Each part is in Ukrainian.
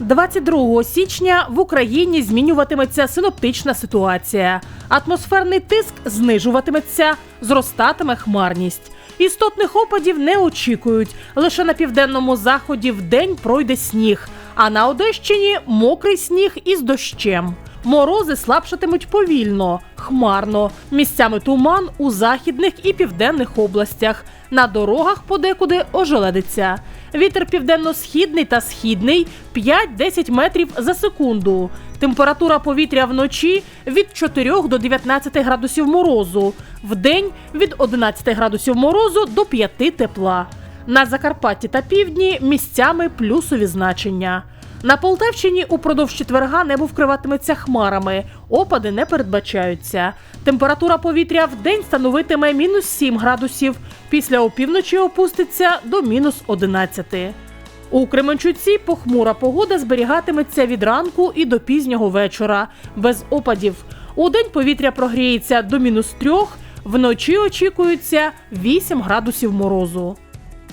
22 січня в Україні змінюватиметься синоптична ситуація. Атмосферний тиск знижуватиметься, зростатиме хмарність. Істотних опадів не очікують. Лише на південному заході вдень пройде сніг, а на Одещині мокрий сніг із дощем. Морози слабшатимуть повільно, хмарно. Місцями туман у західних і південних областях. На дорогах подекуди ожеледиться. Вітер південно-східний та східний 5-10 метрів за секунду. Температура повітря вночі від 4 до 19 градусів морозу, вдень від 11 градусів морозу до 5 тепла. На Закарпатті та півдні місцями плюсові значення. На Полтавщині упродовж четверга небо вкриватиметься хмарами, опади не передбачаються. Температура повітря в день становитиме мінус 7 градусів, після опівночі опуститься до мінус 11. У Кременчуці похмура погода зберігатиметься від ранку і до пізнього вечора, без опадів. У день повітря прогріється до мінус 3, вночі очікується 8 градусів морозу.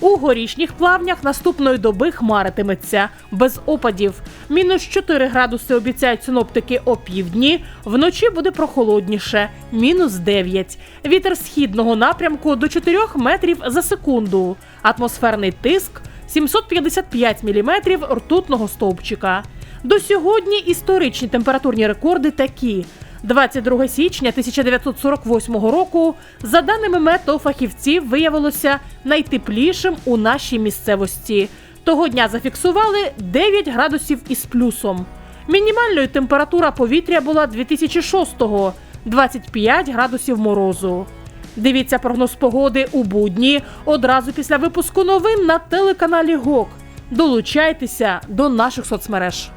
У горішніх плавнях наступної доби хмаритиметься без опадів. Мінус 4 градуси обіцяють синоптики опівдні. Вночі буде прохолодніше, мінус 9. Вітер східного напрямку до 4 метрів за секунду. Атмосферний тиск 755 міліметрів ртутного стовпчика. До сьогодні історичні температурні рекорди такі. 22 січня 1948 року, за даними метеофахівців, виявилося найтеплішим у нашій місцевості. Того дня зафіксували 9 градусів із плюсом. Мінімальною температура повітря була 2006-го – 25 градусів морозу. Дивіться прогноз погоди у будні одразу після випуску новин на телеканалі ГОК. Долучайтеся до наших соцмереж.